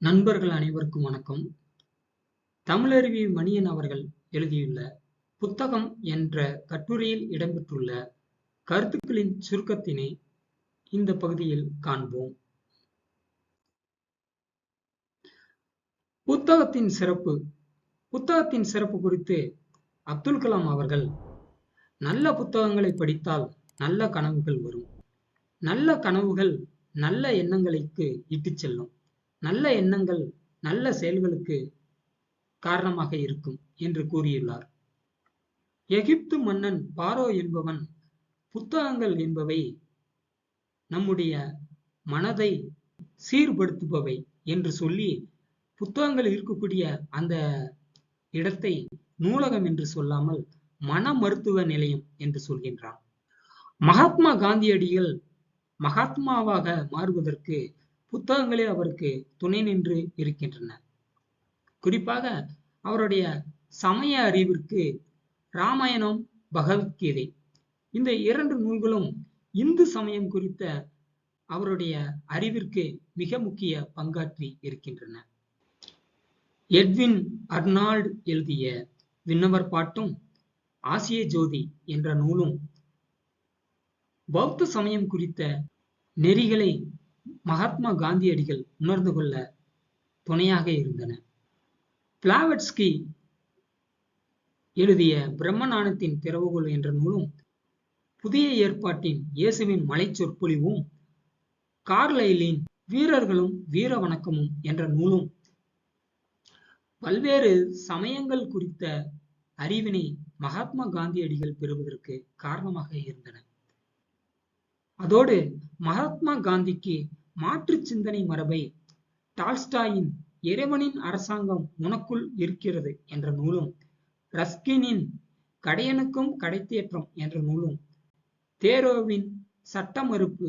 நண்பர்கள் அனைவருக்கும் வணக்கம். தமிழருவி மணியன் அவர்கள் எழுதியுள்ள புத்தகம் என்ற கட்டுரையில் இடம்பெற்றுள்ள கருத்துக்களின் சுருக்கத்தினை இந்த பகுதியில் காண்போம். புத்தகத்தின் சிறப்பு புத்தகத்தின் சிறப்பு குறித்து அப்துல் கலாம் அவர்கள் நல்ல புத்தகங்களை படித்தால் நல்ல கனவுகள் வரும். நல்ல கனவுகள் நல்ல எண்ணங்களுக்கு இட்டுச் செல்லும். நல்ல எண்ணங்கள் நல்ல செயல்களுக்கு காரணமாக இருக்கும் என்று கூறியுள்ளார். எகிப்து மன்னன் பாரோ என்பவன் புத்தகங்கள் என்பவை நம்முடைய மனதை சீர்படுத்துபவை என்று சொல்லி புத்தகங்கள் இருக்கக்கூடிய அந்த இடத்தை நூலகம் என்று சொல்லாமல் மன மருத்துவ நிலையம் என்று சொல்கின்றான். மகாத்மா காந்தியடிகள் மகாத்மாவாக மாறுவதற்கு புத்தகங்களே அவருக்கு துணை நின்று இருக்கின்றன. குறிப்பாக அவருடைய சமய அறிவிற்கு ராமாயணம், பகவத்கீதை இந்த இரண்டு நூல்களும் இந்து சமயம் குறித்த அவருடைய அறிவிற்கு மிக முக்கிய பங்காற்றி இருக்கின்றன. எட்வின் அர்னால்ட் எழுதிய விண்ணவர் பாட்டும், ஆசிய ஜோதி என்ற நூலும் பௌத்த சமயம் குறித்த நெறிகளை மகாத்மா காந்தியடிகள் உணர்ந்து கொள்ள துணையாக இருந்தன. பிளாவட்ஸ்கி எழுதிய பிரம்ம திறவுகோள் திறவுகோல் என்ற நூலும், புதிய ஏற்பாட்டின் இயேசுவின் மலை சொற்பொழிவும், கார்லைலின் வீரர்களும் வீர வணக்கமும் என்ற நூலும் பல்வேறு சமயங்கள் குறித்த அறிவினை மகாத்மா காந்தியடிகள் பெறுவதற்கு காரணமாக இருந்தன. அதோடு மகாத்மா காந்திக்கு மாற்று சிந்தனை மரபை டால்ஸ்டாயின் இறைவனின் அரசாங்கம் உனக்குள் இருக்கிறது என்ற நூலும், ரஸ்கினின் கடையனுக்கும் கடைத்தேற்றம் என்ற நூலும், தேரோவின் சட்ட மறுப்பு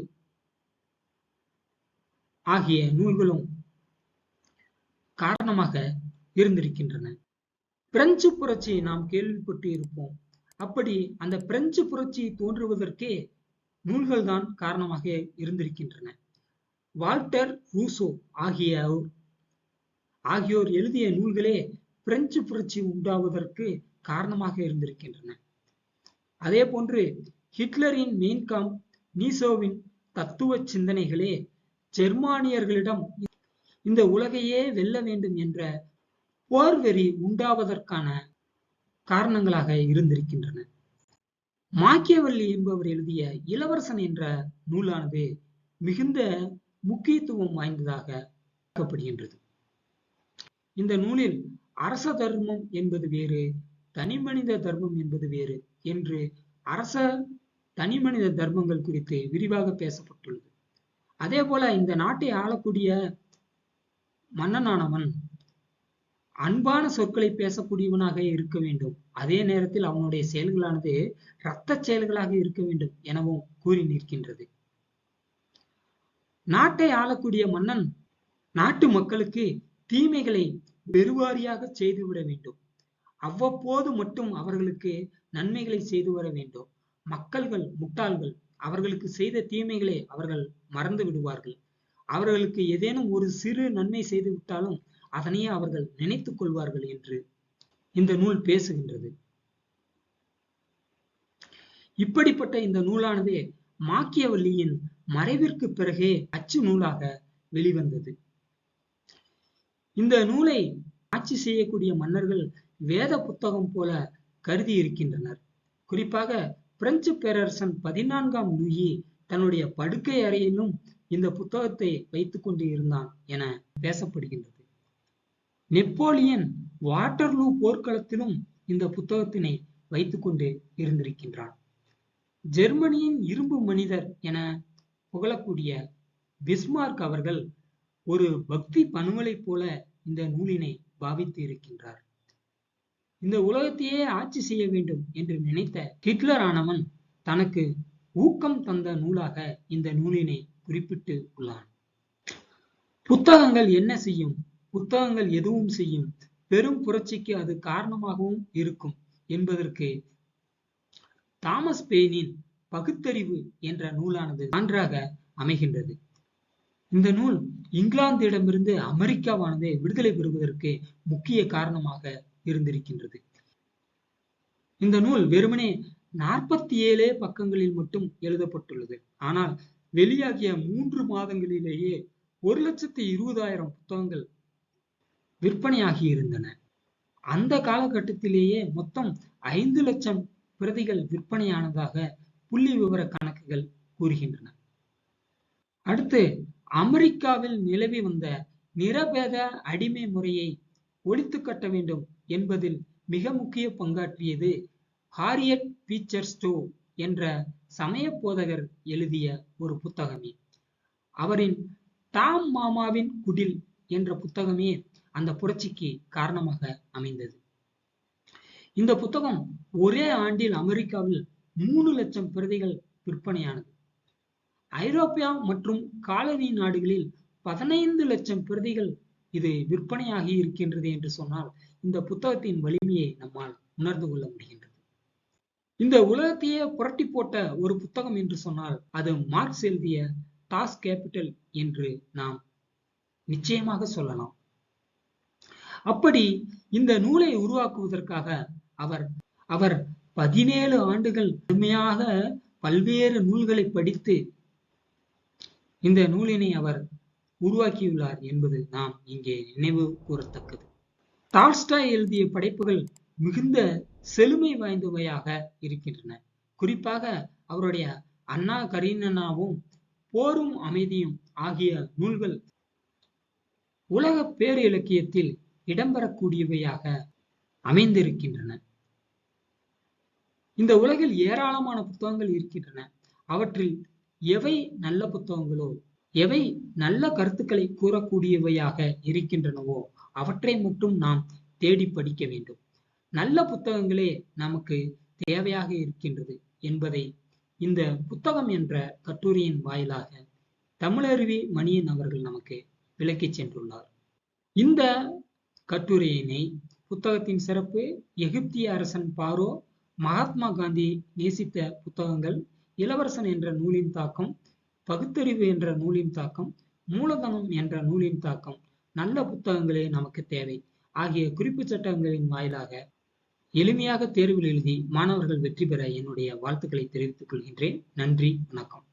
ஆகிய நூல்களும் காரணமாக இருந்திருக்கின்றன. பிரெஞ்சு புரட்சி நாம் கேள்விப்பட்டு இருப்போம். அப்படி அந்த பிரெஞ்சு புரட்சி தோன்றுவதற்கே நூல்கள் தான் காரணமாக இருந்திருக்கின்றன. வால்டர் ரூசோ ஆகியோர் ஆகியோர் எழுதிய நூல்களே பிரெஞ்சு புரட்சி உண்டாவதற்கு காரணமாக இருந்திருக்கின்றன. அதே போன்று ஹிட்லரின் மெயின்காம் நீசோவின் தத்துவ சிந்தனைகளே ஜெர்மானியர்களிடம் இந்த உலகையே வெல்ல வேண்டும் என்ற போர்வெறி உண்டாவதற்கான காரணங்களாக இருந்திருக்கின்றன. மாக்கியவல்லி என்பவர் எழுதிய இளவரசன் என்ற நூலானது மிகுந்த முக்கியத்துவம் வாய்ந்ததாக பார்க்கப்படுகின்றது. இந்த நூலில் அரச தர்மம் என்பது வேறு, தனிமனித தர்மம் என்பது வேறு என்று அரச தனிமனித தர்மங்கள் குறித்து விரிவாக பேசப்பட்டுள்ளது. அதே போல இந்த நாட்டை ஆளக்கூடிய மன்னனானவன் அன்பான சொற்களை பேசக்கூடியவனாக இருக்க வேண்டும். அதே நேரத்தில் அவனுடைய செயல்களானது இரத்தச் செயல்களாக இருக்க வேண்டும் எனவும் கூறி நிற்கின்றது. நாட்டை ஆளக்கூடிய மன்னன் நாட்டு மக்களுக்கு தீமைகளை பெருவாரியாக செய்துவிட வேண்டும். அவ்வப்போது மட்டும் அவர்களுக்கு நன்மைகளை செய்து வர வேண்டும். மக்கள்கள் முட்டாள்கள். அவர்களுக்கு செய்த தீமைகளை அவர்கள் மறந்து விடுவார்கள். அவர்களுக்கு ஏதேனும் ஒரு சிறு நன்மை செய்து விட்டாலும் அதனையே அவர்கள் நினைத்துக் கொள்வார்கள் என்று இந்த நூல் பேசுகின்றது. இப்படிப்பட்ட இந்த நூலானது மாக்கியவல்லியின் மறைவிற்கு பிறகே அச்சு நூலாக வெளிவந்தது. இந்த நூலை ஆட்சி செய்யக்கூடிய மன்னர்கள் வேத புத்தகம் போல கருதி இருக்கின்றனர். குறிப்பாக பிரெஞ்சு பேரரசன் பதினான்காம் லூயி தன்னுடைய படுக்கை அறையிலும் இந்த புத்தகத்தை வைத்துக் கொண்டு இருந்தான் என பேசப்படுகின்றது. நெப்போலியன் வாட்டர்லூ போர்க்களத்திலும் இந்த புத்தகத்தினை வைத்துக் கொண்டு இருந்திருக்கின்றான். ஜெர்மனியின் இரும்பு மனிதர் என புகழக்கூடிய பிஸ்மார்க் அவர்கள் ஒரு பக்தி பனுவலை போல இந்த நூலினை பாவித்து இருக்கின்றார். இந்த உலகத்தையே ஆட்சி செய்ய வேண்டும் என்று நினைத்த ஹிட்லர் ஆனவன் தனக்கு ஊக்கம் தந்த நூலாக இந்த நூலினை குறிப்பிட்டு உள்ளான். புத்தகங்கள் என்ன செய்யும்? புத்தகங்கள் எதுவும் செய்யும். பெரும் புரட்சிக்கு அது காரணமாகவும் இருக்கும் என்பதற்கு தாமஸ் பெயினின் பகுத்தறிவு என்ற நூலானது சான்றாக அமைகின்றது. இந்த நூல் இங்கிலாந்திடமிருந்து அமெரிக்காவானது விடுதலை பெறுவதற்கு முக்கிய காரணமாக இருந்திருக்கின்றது. இந்த நூல் வெறுமனே நாற்பத்தி ஏழே பக்கங்களில் மட்டும் எழுதப்பட்டுள்ளது. ஆனால் வெளியாகிய மூன்று மாதங்களிலேயே ஒரு லட்சத்தி இருபதாயிரம் புத்தகங்கள் விற்பனையாகி இருந்தன. அந்த காலகட்டத்திலேயே மொத்தம் ஐந்து லட்சம் பிரதிகள் விற்பனையானதாக புள்ளி விவர கணக்குகள் கூறுகின்றன. அடுத்து அமெரிக்காவில் நிலவி வந்த நிரபேத அடிமை முறையை ஒழித்து கட்ட வேண்டும் என்பதில் மிக முக்கிய பங்காற்றியது ஹாரியட் பீச்சர் ஸ்டோ என்ற சமய போதகர் எழுதிய ஒரு புத்தகமே. அவரின் டாம் மாமாவின் குடில் என்ற புத்தகமே அந்த புரட்சிக்கு காரணமாக அமைந்தது. இந்த புத்தகம் ஒரே ஆண்டில் அமெரிக்காவில் மூணு லட்சம் பிரதிகள் விற்பனையானது. ஐரோப்பியா மற்றும் காலனி நாடுகளில் பதினைந்து லட்சம் பிரதிகள் இது விற்பனையாகி இருக்கின்றது என்று சொன்னால் இந்த புத்தகத்தின் வலிமையை நம்மால் உணர்ந்து கொள்ள முடிகின்றது. இந்த உலகத்தையே புரட்டி போட்ட ஒரு புத்தகம் என்று சொன்னால் அது மார்க்ஸ் எழுதிய டாஸ் கேபிட்டல் என்று நாம் நிச்சயமாக சொல்லலாம். அப்படி இந்த நூலை உருவாக்குவதற்காக அவர் அவர் பதினேழு ஆண்டுகள் கடுமையாக பல்வேறு நூல்களை படித்து இந்த நூலினை அவர் உருவாக்கியுள்ளார் என்பது நாம் இங்கே நினைவு கூறத்தக்கது. டால்ஸ்டாய் எழுதிய படைப்புகள் மிகுந்த செழுமை வாய்ந்தவையாக இருக்கின்றன. குறிப்பாக அவருடைய அண்ணா கரீனனாவும் போரும் அமைதியும் ஆகிய நூல்கள் உலக பேர் இலக்கியத்தில் இடம்பெறக்கூடியவையாக அமைந்திருக்கின்றன. இந்த உலகில் ஏராளமான புத்தகங்கள் இருக்கின்றன. அவற்றில் எவை நல்ல புத்தகங்களோ எவை நல்ல கருத்துக்களை கூறக்கூடியவையாக இருக்கின்றனவோ அவற்றை மட்டும் நாம் தேடி படிக்க வேண்டும். நல்ல புத்தகங்களே நமக்கு தேவையாக இருக்கின்றது என்பதை இந்த புத்தகம் என்ற கட்டுரையின் வாயிலாக தமிழருவி மணியன் அவர்கள் நமக்கு விளக்கிச் சென்றுள்ளார். இந்த கட்டுரையினை புத்தகத்தின் சிறப்பு எகிப்திய அரசன் பாரோ மகாத்மா காந்தி நேசித்த புத்தகங்கள் இளவரசன் என்ற நூலின் தாக்கம் பகுத்தறிவு என்ற நூலின் தாக்கம் மூலதனம் என்ற நூலின் தாக்கம் நல்ல புத்தகங்களே நமக்கு தேவை. ஆகிய குறிப்பு சட்டங்களின் வாயிலாக எளிமையாக தேர்வில் எழுதி மாணவர்கள் வெற்றி பெற என்னுடைய வாழ்த்துக்களை தெரிவித்துக் கொள்கின்றேன். நன்றி வணக்கம்.